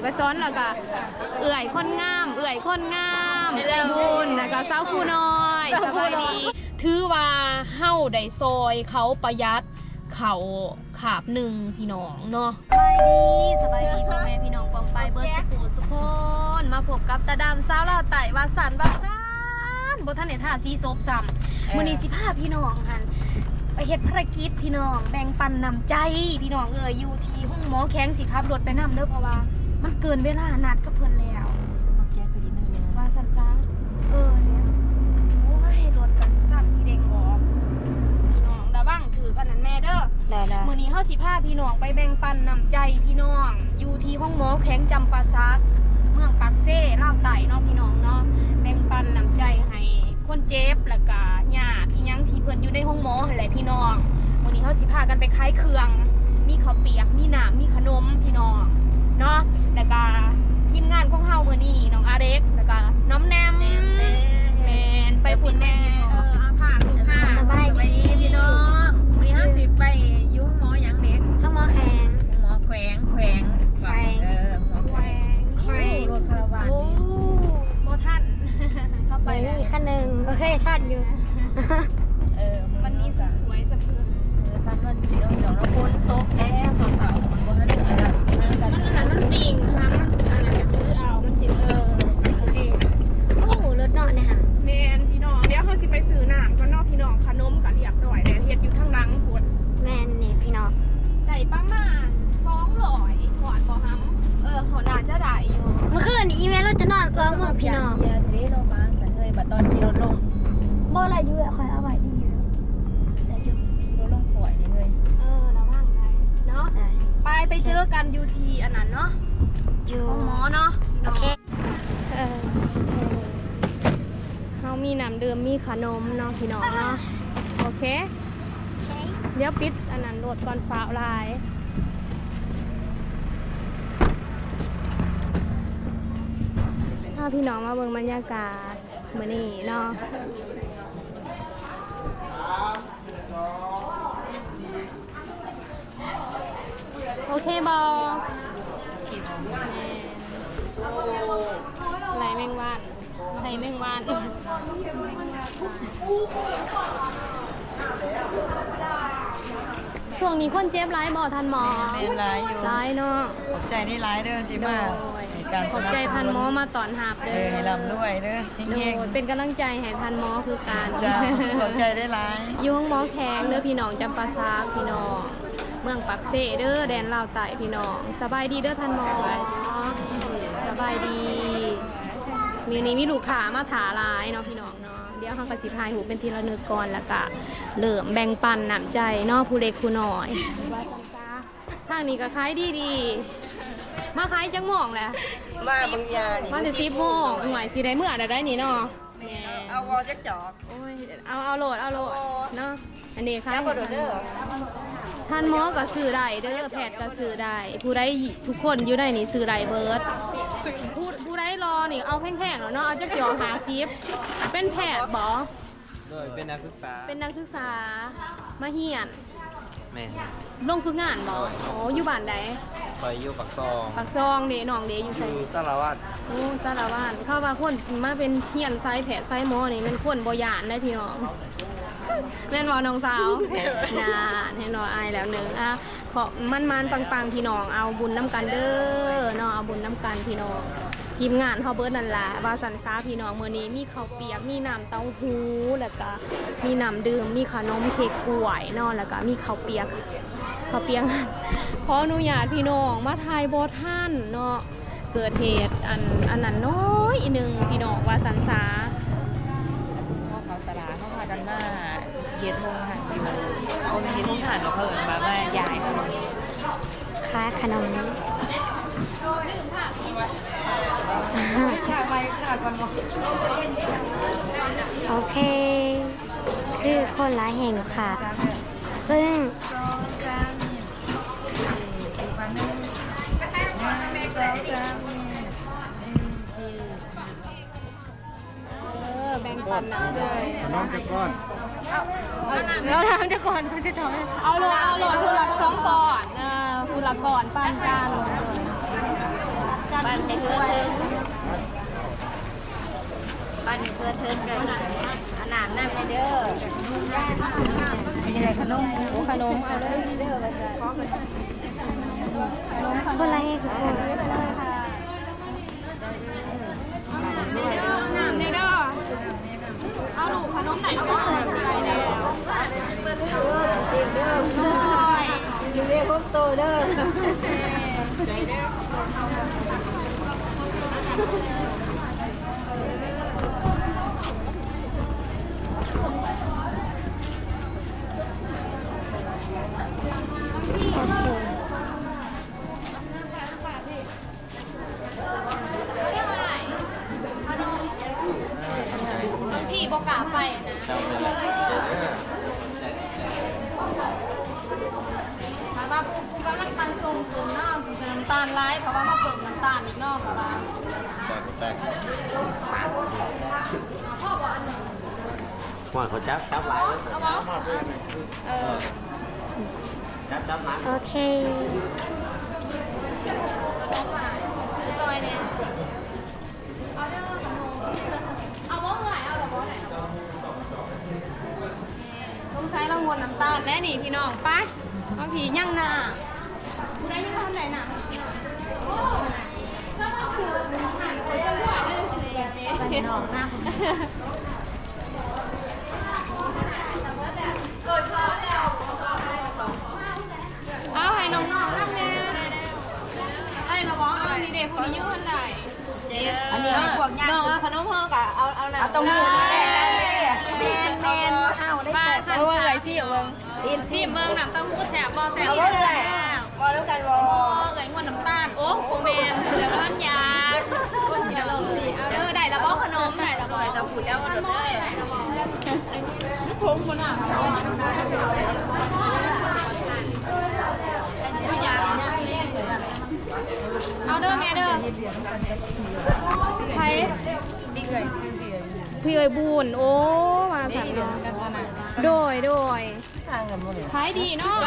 น้องกระซ้อนแล้วก็เอื่อยคนงาม เอื่อยคนงามใจบุญแล้วก็สาวคู่น้อยสบายดีถือว่าเฮาได้ซอยเขาประหยัดเขาขาบหนึ่งพี่น้องเนาะสบายดีสบายดีพ่อแม่พี่น้องปองไปเบิร์ดสกูสุกคนมาพบกับตาดำสาวลาวไต่วาสันวาสันบท่านเนท่าซีซบซ้ำมือนี้สิพาพี่น้องหันไปเฮ็ดภารกิจพี่น้องแบ่งปันนำใจพี่น้องเอ่ยอยู่ที่ห้องหมอแข้งสิครับรถไปนำเด้อเพราะว่า มันเกินเวลานัดกับเพิ่นแล้วว่าสันซะเออเนี่ยโอ้ยรถกันซ้ำสีแดงออกพี่น้องระวังถือกันนั้นแม่เด้อ ได้ได้มื้อนี้เฮาสิพาพี่น้องไปแบ่งปันนำใจพี่น้อง อยู่ที่ห้องหมอแข้งจำปาซักเมืองปากเซ่ลาวไต่เนาะพี่น้องเนาะแบ่งปันนำใจให้คนเจ็บแล้วก็ญาติอีหยังที่เพิ่นอยู่ในห้องหมอหั่นแหละพี่น้องวันนี้เฮาสิพากันไปขายเครื่อง มีข้าวเปียก มีน้ำมีขนมพี่น้อง เนาะแล้วก็ทีมงานของเฮามื้อนี้น้องอาเร็กแล้วก็น้องแนมแมนไปพุ่นแน่เอออาผ่านลูกค่ะสบายดีพี่น้องมีห้าสิบไปอยุ่หมอหยังเด็กทั้งหมอแข็งหมอแขวงแขวงแขวงเออหมอแขแหววงงแขวงรถคาราวานโอ้โบท่านเข้าไปไปแล้วอีกขั้นหนึ่งโอเคท่านอยู่เออวันนี้สวยสะพรึง เออฟันวันนี้เราเดี๋ยวเราคนโต๊ะแอร์ขาว อะไรอยู่อะคอยเอาไว้ดีอยู่แต่อยู่รถลงข่อยนี่เฮ้ยเออระวังได้เนาะได้ไปไปเจอกันอยู่ที่อันนั้นเนาะอยู่ห้องหมอเนาะโอเคเออเขามีน้ำดื่มมีขนมเนาะพี่น้องเนาะโอเค เดี๋ยวปิดอันนั้นโหลดก่อนฟ้าลายถ้าพี่น้องมาเบิ่งบรรยากาศมื้อนี้เนาะ โอเคบอไหลแมงวันไหลแมงวันช่วงนี้คนเจ็บร้ายบ่ทันหมอเป็นไรอยู่ร้ายเนาะขอบใจได้ร้ายเด้อที่มาในการขอบใจทันหมอมาตอนหับเอเด้อให้ลำด้วยเด้อเฮงยเป็นกำลังใจให้ทันหมอคือการขอบใจได้ร้ายอยู่ห้องหมอแข็งเด้อพี่น้องจำปาซากพี่น้อง เมืองปักเซเด้อแดนลาวใต้พี่น้องสบายดีเด้อทันหมอสบายดีมีนี้มีลูกค้ามาถาหลายเนาะพี่น้องเนาะเดี๋ยวเขาก็สิพายหูเป็นทีละนึกก่อนแล้วก็เริ่มแบ่งปันน้ำใจเนาะผู้เล็กผู้น้อยว่าจังซะทางนี้ก็ขายดีดีๆมาขายจังหม่องแหละมาบางยามาแต่สิบโมงหน่วยสิได้เมื่อใดได้นี่เนาะแหม่เอาวอจักจอกโอ้ยเอาเอาโหลดเอาโหลดเนาะอันนี้ค่ะ แล้วบ่โดดเด้อท่านหมอก็ซื้อได้เด้อแพทย์ก็ซื้อได้ ผู้ใดทุกคนอยู่ได้นี่ซื้อได้เบิร์ดผู้ผู้ใดรอนี่เอาแพงๆแล้วเนาะเอาจักจองหาซิปเป็นแพทย์บ่โดยเป็นนักศึกษาเป็นนักศึกษามาเฮียนแม่ลงฝึกงานบ่อ๋ออยู่บ้านใดคอยอยู่ปักซองปักซองเด้น้องเด้อยู่อไสยู่สารวัตรโอ้สารวานเข้าว่าคนมาเป็นเฮียนไซส์แผลไซส์หมอนี่เป็นคนบยานได้พี่น้อง แม่นบอน้องสาวนานเห็นออายแล้วหนึ่งอะขอมันมันๆปังๆพี่น้องเอาบุญน้ำกันเด้อเนาะเอาบุญน้ำกันพี่น้องทีมงานเขาเบิร์ดนั่นแหละว่าสันซาพี่น้องมื้อนี้มีข้าวเปียกมีน้ำเต้าหู้แล้วก็มีน้ำดื่มมีขนมเค้กกล้วยเนาะแล้วก็มีข้าวเปียกข้าวเปียกขออนุญาตพี่น้องมาทายบอท่านเนาะเกิดเหตุอันอันนั้นน้อยหนึ่งพี่น้องว่าสันสาเขา เย็ดทงหันอยู่เอาเย็ดทงหันกับเพิ่นมาแม่ยายเขาค้าขนมขาขนบ่โอเค คือคนร้ายแห่งค่ะ ซึ่งแบ่งปันนะเลยน้องจะก้อน แล้วทำจะก่อนคุณจะทำเอาเลยเอาเลยคุณละสองก่อนเออคุณละก่อนปันกันบ้านเด็กเพื่อเทิงบ้านเพื่อเทิงกันอาหนามน้ำไปเด้อมีอะไรขนมขนมเอาเลยเด้อไปจ้ะคนละแห่งทุกคน น้ำเนี่ยเด้อ เอาลูกขนมไหนก็ได้แล้วอยู่เรียกพวกโตเด้อบ หัวเขาจับจับหลายเอาบอกเออจับจับหลายโอเคซื้อซอยเนี่ยเอาเด้อขนมเอาบอกเมื่อยเอาดอกบอกไหนต้องใช้รางวัลน้ำตาลและนี่พี่น้องไปบางทีย่างหน้ากูได้ยังทำไหนหนังโอ้ถ้าเราคือหันไปจังหวะนั่นสิน้องนะเอาให้น้องๆนั่งเนี่ยไอ้ระวังเอานี่เด็กผู้นี้ยืนได้ อันนี้พวกย่าง น้องเอาขนมพ่อกะเอาเอาหนัง ตรงนี้แมแมนนแมแมนนเฮาได้บ้าเกิดสั่นว่าเลยสิเบิ้งสิเบิ้งน้ำเต้าหู้แสบบ่แสบเอาบ่เลเลยยบ่แล้วกันบ่โอ้เอ้ยงวนน้ำตาล โอ้โหแมนเหลือร้อนยาคนเดียวสิเอาเด้อได้แล้วบ่ขนมได้แล้วบ่จะพูดแล้วว่าได้แล้วบ่นี่ทงคนอะเอาเด้อแม่เด้อไผดีเอ่ยซื้อเบียร์ พี่เอ้ยบุญโอ้มาสั่นเนาะโดยโดยทางกันบ่เลยขายดีเนาะ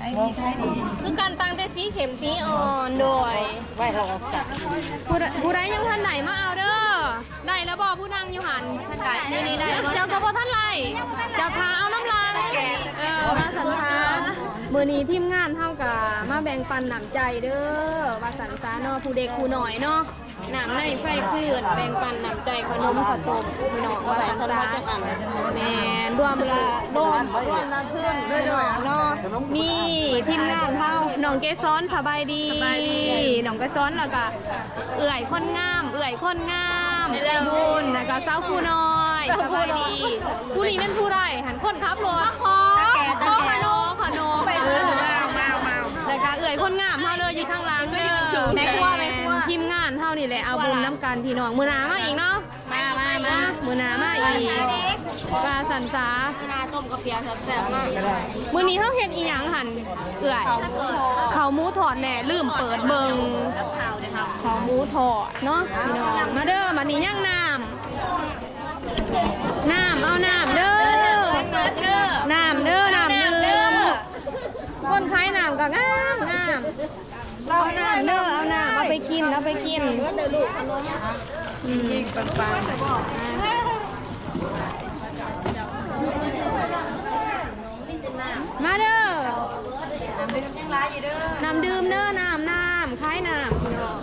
ไอ้ดีไอ้ดี คือการตั้งแต่สีเข็มสีอ่อนโดยไว้เราจับผู้ใดผู้ใดยังท่านไหนมาเอาเด้อได้แล้วบอกผู้นั่งอยู่หันท่านไหนนี่นี่ได้เจ้าก็บ่ท่านไรจ้าพาเอาน้ำลายเออมาสันทา มื่อนี้ทีมงานเท่ากับมาแบ่งปันหนำใจเด้อว่าสันซาเนาะผู้เด็กผู้หน่อยเนาะหนำในไฟคลื่นแบ่งปันหนำใจขนมข้าวต้มพี่น้องว่าสันซาแมนรวมละรวมรวมน้ำขึ้นด้วยเนาะเนาะมีทีมงานเท่าน้องเกซ้อนสบายดีน้องเกซ้อนแล้วก็เอื่อยคนงาม เอื่อยคนงามใจบุญแล้วก็สาวคู่น้อยสบายดีผู้นี้เป็นผู้ไรหันคนขับรถ ข้างหล่างเด้อแม่ครัวแม่ครัว ทีมงานเท่านี่แหละเอาบุญน้ำกันพี่น้องมือหนามาอีกเนาะมามามามือหนามาอีกปลาสันสานาต้มกาแฟแซ่บมากก็ได้มื้อนี้เฮาเฮ็ดอีหยังหันเอื่อยเขาวหมูทอดแหน่ลืมเปิดเบิงเขาวหมูทอดเนาะพี่น้องมาเด้อมานี้ย่างน้ำน้ำเอาน้ำเด้อน้ำเด้อน้ำดื่มคนขายน้ำก็งามงาม เอาหน้าเด้อเอาน้าเอาไปกินเอาไปกินอืมปังปังมาเด้อยังร้ายอยู่เด้อน้ำดื่มเด้อน้ำน้ำคล้ายน้ำพี่น้อง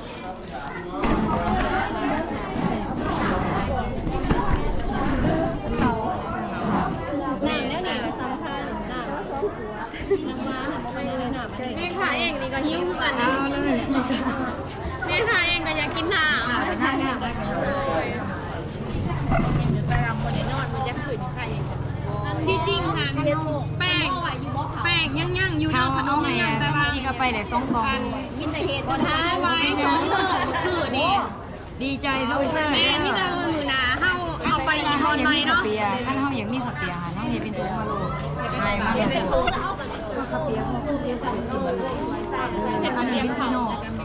น้ำแล้วนี่ก็สำคัญน้ำว่าซอสหัวน้ำมาน้ำมาเลยน้ำ แม่ค้าเองนี่ก็หิวกันนะแม่ค้าเองก็อยากกินน้ำไปรำคนในนอนมันจะขึ้นใครที่จริงค่ะแป้งแป้งย่างๆอยู่เนาะขนมย่างๆแต่ว่าก็ไปเลยส่งของมินแต่เฮ็ดบ่ท้าไว้สองมื้อมื้อคืนนี่ดีใจส่งเสื้อแม่มีแต่มือหนาเฮาเอาไปอีกคนไหมเนาะเปียท่านเฮายังมีขับเปียค่ะน้องเห็นเป็นตัวมาโลไทยมากเลย เห็ดกระเทียมเขา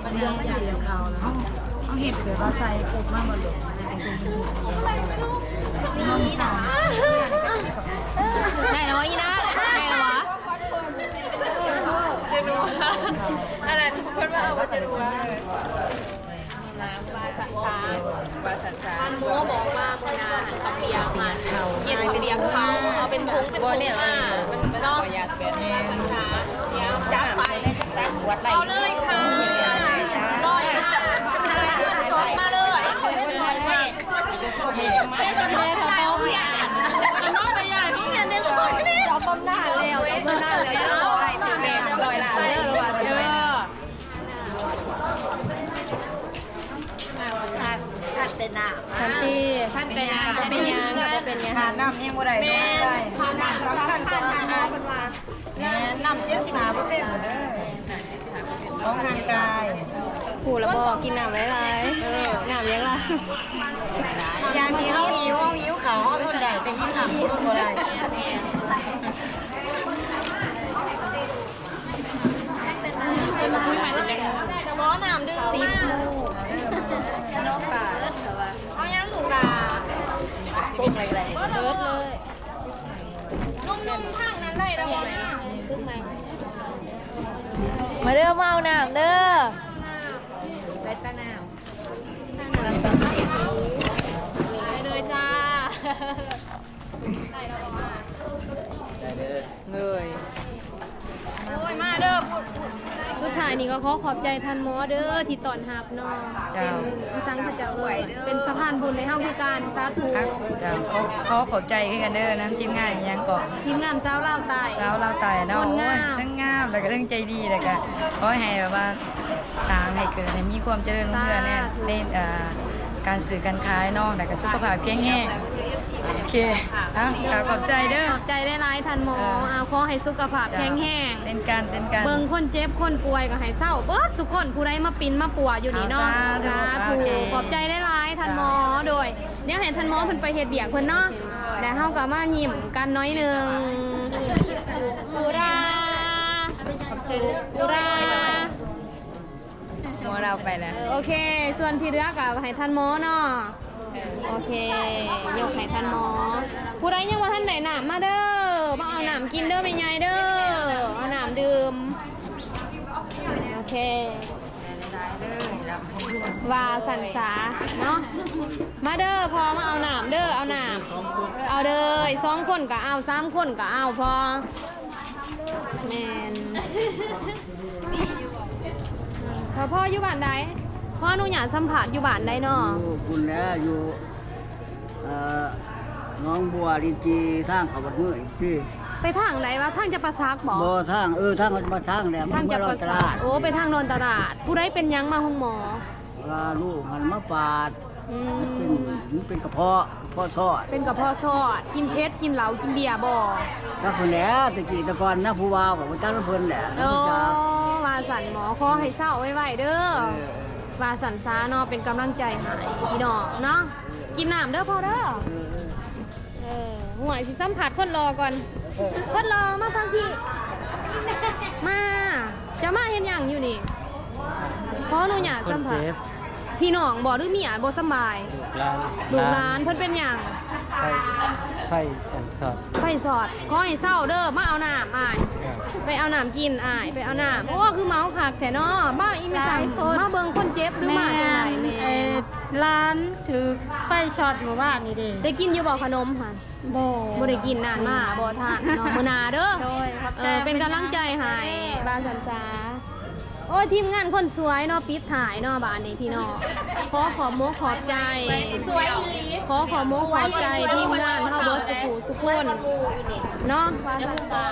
อันนี้ใหญ่ยาแล้วเอาเห็ดแบบว่าใส่กบมากมาเลยนี่นะได้แล้ววะอีนะได้แล้ววะจะรู้ว่าอะไรเพิ่นว่าเอาว่าจะรู้ว่าน้ำบาสันซาปลาสันสาท่านโมบอกว่าโมนาหันกับเบียร์มันเย็นเบียร์เขาเอาเป็นทุงเป็นทุงมามันเนาะ ประหยัดเกิน สันซาเดี๋ยวจับไปเอาเลยค่ะลอยสดมาเลยแม่เขาเบียร์น้องไปใหญ่พี่เงินในคนนี้เราต้มหน้าแล้วต้มหน้าแล้วลอยแม่ลอยหลานเลยว่าเด้อ ท่านเตนาท่านตีท่านเป็นยังเป็นยังเป็นยังขาดน้ำยังบ่ได้แม่ผ่านน้ำสำคัญกว่าหมอเป็นว่าแม่น้ำเจ็ดสิบห้าเปอร์เซ็นต์หมดเลยของทางกายผูแล้วบอกกินน้ำหลายๆเออน้ำยังล่ะยามีห้องหิวห้องหิวเขาห้องทนได้แต่หิวน้ำทนบ่ได้เป็นมาคุยมาแต่จะบ่น้ำดื่มสิบน้องป่าเอายังลูกกา ตุ้มอะไรๆเบิดเลยนุ่มๆข้างนั้นได้แล้วบ่แม่ขึ้นไหมมาเด้อมาเอาน้ำเด้อไปตะนาวไปเลยจ้าได้แล้วมาได้เด้อเลยโอ้ยมาเด้อพูด สุดท้ายนี่ก็ขอขอบใจท่านหมอเด้อที่ตอนหับเนาะเป็นอีสังขเจ้าเอ่ยเป็นสะพานบุญในเฮาคือการสาธุจ้าเขาเขาขอบใจให้กันเด้อน้ำทีมงานยังก่อนทีมงานเจ้าเล่าวใตาย สาวเราตายเนาะคนโอ้งายม ทั้งงามแล้วก็ทั้งใจดีแล้วก็ขอให้แบบว่าสร้างให้เกิดให้มีความเจริญรุ่งเรืองเนี่ยในเอ่อการสื่อการขายเนาะแล้วก็สุขภาพแข็งแรง โอเคอะขอขอบใจเด้อ ขอบใจได้ร้ายท่านหมอเออเอาขอให้สุขภาพแข็งแรงเช่นกันเช่นกัน เบิ่งคนเจ็บคนป่วยก็ให้เศร้าเบิดทุกคนผู้ใดมาปินมาปัวอยู่นี่เนาะเอาสาธุธุโอเค ขอบใจได้ร้ายท่านหมอโดยเนี่ยให้ท่านหมอเพิ่นไปเฮ็ดเบียกเพิ่นเนาะแล้วเฮาก็มายิ้มกันน้อยหนึงอุราอุรา หมอเราไปแล้ว โอเค ส่วนที่เหลือก็ให้ท่านหมอเนาะ โอเคยกให้ท่านหมอผู้ใดยังว่าท่านไหนหน้ำมาเด้อมาเอาหน้ำกินเด้อไม่ใหญ่เด้อเอาหน้ำดื่มโอเคว่าสันสาเนาะมาเด้อพอมาเอาหนามเด้อเอาหนามเอาเด้อสองคนก็เอาสามคนก็เอาพอแมนพอพ่ออยู่บ้านใด พ่อหนูอยากสัมผัสอยู่บ้านใดเนาะอยู่คุณแล้วอยู่เอ่อหน้องบัวลินจีทางเขาบัดมืออีกที่ไปทางไหนวะทางจะประซักบอกบ่ทางเออทางมันมาสร้างแล้วมัทานงมาจะรอประตซัลากดโอ้ไปทางนนตลาด ผู้ใดเป็นหยังมาห้องหมอลาลูกมันมาปาดอืมันเป็นมมันเป็นกระเพาะกระเพาะซอดเป็นกับพ่อซอดกินเพชรกินเหล้ากินเบียร์บ่ถ้าคนแหล้วตะกี้แตะกอนนะผู้วาวกับพระเจ้าน้ำเพลินแหละนะโอ้พระเจ้าว่าสันหมอขอให้เศร้าไว้ๆเด้อ เออ ว่าสันซาเนาะเป็นกำลังใจให้พี่น้องเนาะกินน้ำเด้อพ่อเด้อเออเออห่วยสิสัมผัสคนรอก่อนคนรอมาทางพี่ มาจะมาเห็นอย่างอยู่นี่เพราะหนูอยากสัมผัสพี่น้องบอกหรือเมียบ่สำบายร้านลูกหลานเพิ่นเป็นอย่าง ไฟไฟจันสอดไฟสอดขอให้เศร้าเด้อมาเอาน้ำอ้ายไปเอาน้ำกินอ้ายไปเอาน้ำโอ้คือเมาคักแท้เนาะบ้าอีมีสังมาเบิ่งคนเจ็บหรือมาจังไดแม่ร้านถือไฟช็อตหมู่บ้านนี่เด้ได้กินอยู่บ่ขนมหั่นบ่บ่ได้กินนานมาบ่ทานเนาะมื้อหนาเด้อโดยครับเออเป็นกำลังใจให้บ้านสันสา อ้ยทีมงานคนสวยเนาะปิดถ่ายเนาะบ้านนี้พี่น้องขอขอบมกขอบใจ สวยอีหลีขอขอบมกขอบใจทีมงานเฮาเบิดสุขุสุขคนเนาะบ้านสันสา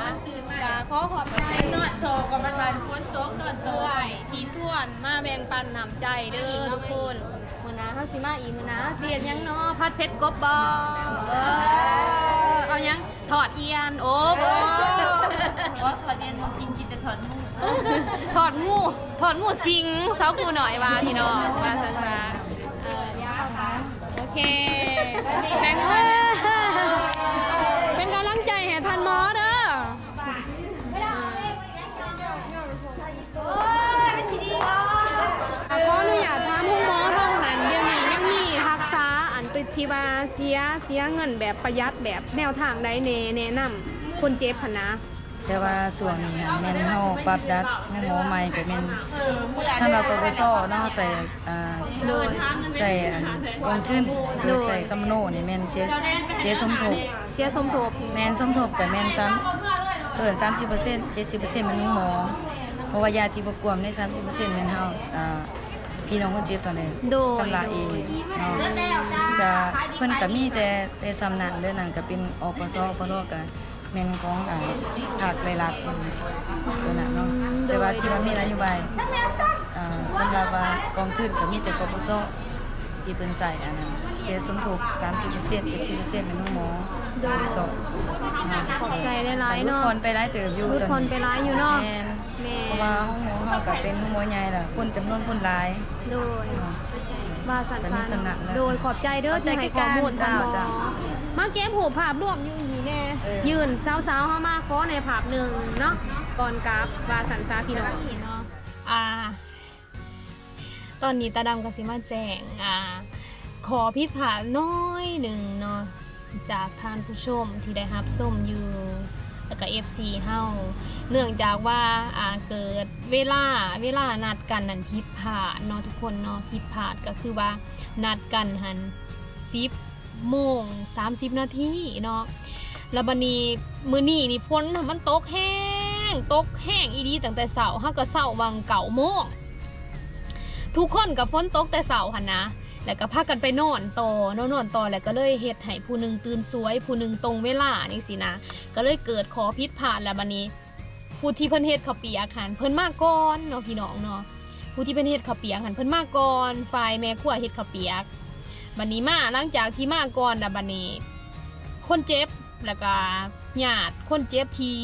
ขอขอบใจนาะโตกับมันวันฝนตกเนาะเตยทีส่วนมาแบ่งปันน้ำใจเด้อทุกคนมือน้าเฮาสิมาอีกมื้อนาเปลี่ยนยังเนาะผัดเผ็ดกบบ่เออ เอาหยังถอดเอียนโอ้บ่ว่าขอเรียนกินกินแต่ถอนมูถอดงูถอดงูสิงเสากูหน่อยว่าพี่น้องว่าซะซะเออเดี๋ยวค่ะโอเคแบ่งใที่ว่าเสียเสียเงินแบบประหยัดแบบแนวทางใดแน่แนะนำคนเจ็บพนนะ แต่ว่าส่วนนี้หั้นแม่นเฮาปรับดัดแม่นหมอใหม่ก็แม่นถ้าเราปปสเนาะใส่อ่าโดยใส่อันกองทุนหรือใส่ซัมโนนี่แม่นเสียเสียสมทบเสียสมทบแม่นสมทบแต่แม่นซ้ำเกิน30% 70%มันหมอเพราะว่ายาที่ประกวมใน30%แม่นเฮาอ่า พี่น้องคนเจ็บตอนนี้โดย สำลักเองเนาะก็เพิ่นก็มีแต่แต่สำนักเด้อนั่นก็เป็นอปสปนก็แม่นของอ่าภาครายรับเพิ่นตัวนั้นเนาะแต่ว่าที่มันมีนโยบายอ่าสำหรับว่ากองทุนก็มีแต่กปสที่เพิ่นใส่อันนั้นเสียสมทบ30% 70%เป็นน้องหมอ โดยสดขอบใจหลายๆทุกเนาะคนไปหลายเติบอยู่ทุกคนไปร้ายอยู่เนาะแม่นแม่เพราะว่าห้องหมอเฮาก็เป็นห้องหมอใหญ่ล่ะคนจำนวนคนหลายโดยว่าสันสนิทสสันนนะนะโดยขอบใจเด้อขอบใจที่ให้ข้อมูลเจ้าทางหมอเจ้ามาเก็บหูภาพรวมอยู่นี่แน่เออยืนสาวๆเข้ามาขอในภาพหนึ่งเนาะก่อนกราฟว่าสันซาพี่น้องเนาะอ่า ตอนนี้ตาดำกับสิมาแจ้งอ่าขอพิดผ่าน้อยหนึ่งเนาะ จากท่านผู้ชมที่ได้รับส้มอยู่แล้วก็ FC เฮาเนื่องจากว่าอ่าเกิดเวลาเวลานัดกันนั่นผิดพลาดเนาะทุกคนเนาะผิดพลาดก็คือว่านัดกันหัน10โมง30 นาทีเนาะแล้วบัดนี้มือนี้นี่ฝนน่ะมันตกแห้งตกแห้งอีดีตั้งแต่เช้าเฮาก็เช้าวังเก่าโมงทุกคนกับฝนตกแต่เช้าหันนะ แล้วก็พากันไปนอนต่อนอนนอนต่อแล้วก็เลยเฮ็ดให้ผู้หนึ่งตื่นสวย ผู้หนึ่งตรงเวลานี่สินะ ก็เลยเกิดขอพิษผ่านแล้วบัดนี้ ผู้ที่เพิ่นเฮ็ดข้าวเปียกหันเพิ่นมากก่อนเนาะพี่น้องเนาะผู้ที่เพิ่นเฮ็ดข้าวเปียกหันเพิ่นมากก่อนฝ่ายแม่ครัวเฮ็ดข้าวเปียกบัดนี้มาหลังจากที่มาก่อนนะบัดนี้ คนเจ็บแล้วก็ญาติคนเจ็บที่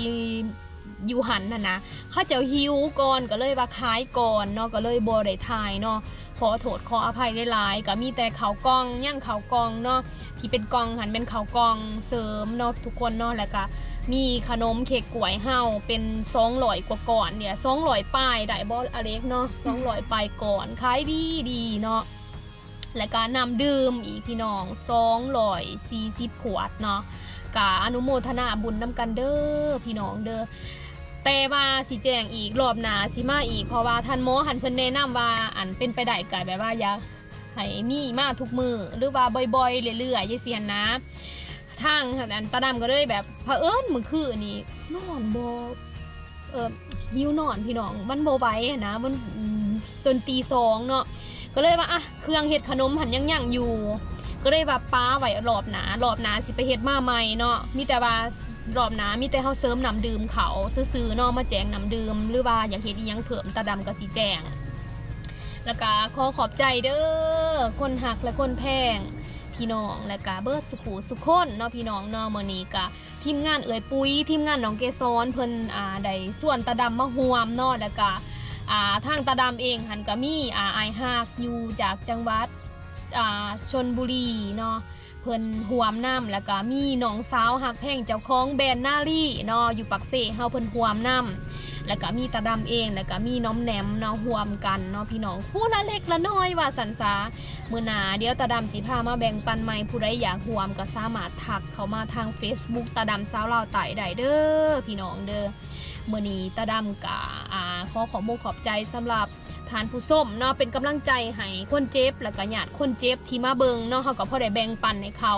อยู่หันน่ะนะเขาเจ้าหิวก่อนก็เลยว่าขายก่อนเนาะก็เลยบ่ได้ทายเนาะขอโทษขออภัยหลายๆก็มีแต่เขากองย่างเขากองเนาะที่เป็นกองหันเป็นเขากองเสริมเนาะทุกคนเนาะแล้วก็มีขนมเค้กกล้วยเฮาเป็นสองร้อยกว่าก่อนเนี่ยสองร้อยป้ายได้บอสอเล็กเนาะสองร้อยป้ายก่อนขายดีดีเนาะแล้วก็นำดื่มอีกพี่น้องสองร้อยสี่สิบขวดเนาะ กาอนุโมทนาบุญน้ำกันเด้อพี่น้องเด้อแต่ว่าสิแจงอีกรอบหนาสิมาอีกเพราะว่าท่านหมอหันเพิ่นแนะนำว่าอันเป็นไปได้ก็แบบว่าอยากให้มีมาทุกมือหรือว่าบ่อยๆเรื่อยๆอย่าเสียนนะทางอันตาดำก็เลยแบบเผอิญมื้อคืนนี่นอนบ่เออหิวนอนพี่น้องมันบ่ไหวนะมันจนตีสองเนาะก็เลยว่าอะเครื่องเฮ็ดขนมหันยังยังอยู่ ก็เลยว่าป้าไว้รอบหนารอบหนาสิไปเฮ็ดมาใหม่เนาะมีแต่ว่ารอบหนามีแต่เฮาเสริมน้ำดื่มเขาซื้อๆเนาะมาแจงน้ำดื่มหรือว่าอยากเฮ็ดอีหยังเพิ่มตาดำก็สิแจงแล้วก็ขอขอบใจเด้อคนหักและคนแพงพี่น้องและก็เบิร์ดสุขูสุขคนเนาะพี่น้องเนาะมื้อนี้ก็ทีมงานเอ่ยปุ้ยทีมงานน้องเกซอนเพิ่นอ่าได้ส่วนตาดำมาหวมเนาะแล้วก็อ่าทางตาดำเองหันก็มีอ่าไอฮักอยู่จากจังหวัด อ่าชนบุรีเนาะเพิ่นหวมน้ำแล้วก็มีน้องสาวหักแพงเจ้าของแบรนด์นารีเนาะอยู่ปักเสเฮาเพิ่นหวมน้ำแล้วก็มีตาดำเองแล้วก็มีน้องแหนมเนาะหวมกันเนาะพี่น้องผู้ละเล็กละน้อยว่าสันสามื้อหน้าเดี๋ยวตาดำสิพามาแบ่งปันใหม่ผู้ใดอยากหวมก็สามารถทักเข้ามาทาง Facebook ตาดำสาวลาวไต่ได้เด้อพี่น้องเด้อ มื้อนี้ตาดำกะอ่าขอขอบคุณขอบใจสำหรับทานผู้ส้มเนาะเป็นกำลังใจให้คนเจ็บแล้วก็ญาติคนเจ็บที่มาเบิงเนาะเขาก็พอได้แบ่งปันให้เขา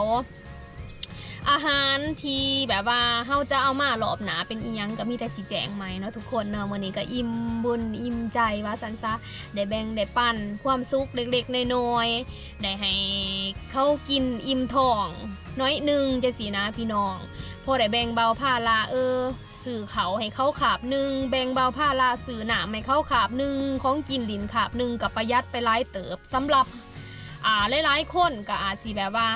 อาหารที่แบบว่าเฮาจะเอามาหลอบหนาเป็นอีหยังก็มีแต่สิแจงใหม่เนาะทุกคนเนาะวันนี้ก็อิ่มบุญอิ่มใจว่าสันซะได้แบ่งได้ปันความสุขเล็กๆน้อยๆได้ให้เขากินอิ่มท้อง น้อยหนึ่งจะสีนะพี่น้องพอได้แบ่งเบาภาระเออ สื่อเขาให้เขาขาบหนึ่งแบ่งเบาผ้าลาสื่อหนามให้เขาขาบหนึ่งของกินหลินขาบหนึ่งกับประหยัดไปหลายเติบสำหรับอ่าหลายๆคนก็อาจสิแบบว่า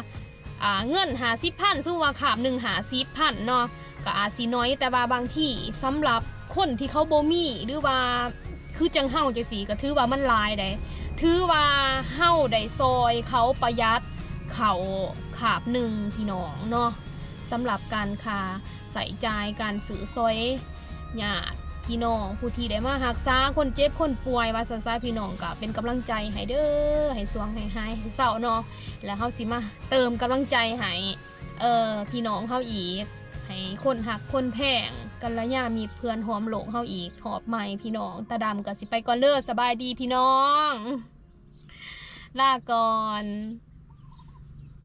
อ่าเงินหาสิบพันสู้ว่าขาบหนึ่งหาสิบพันเนาะก็อาจสิน้อยแต่ว่าบางที่สำหรับคนที่เขาโบมีหรือว่าคือจังเฮาจังสีก็ถือว่ามันลายได้ถือว่าเฮาได้ซอยเขาประหยัดเขาขาบหนึ่งพี่น้องเนาะ สำหรับการคาใส่ใจการสื่อซอยญาติพี่น้องผู้ที่ได้มาหักษาคนเจ็บคนป่วยว่าสันซาพี่น้องก็เป็นกำลังใจให้เด้อให้สวงให้หายให้เศร้าเนาะแล้วเฮาสิมาเติมกำลังใจให้เออพี่น้องเฮาอีกให้คนหักคนแพงกันละยามีเพื่อนหอมหลงเฮาอีกหอบใหม่พี่น้องตาดำก็สิไปก่อนเลิศสบายดีพี่น้อง ลาก่อน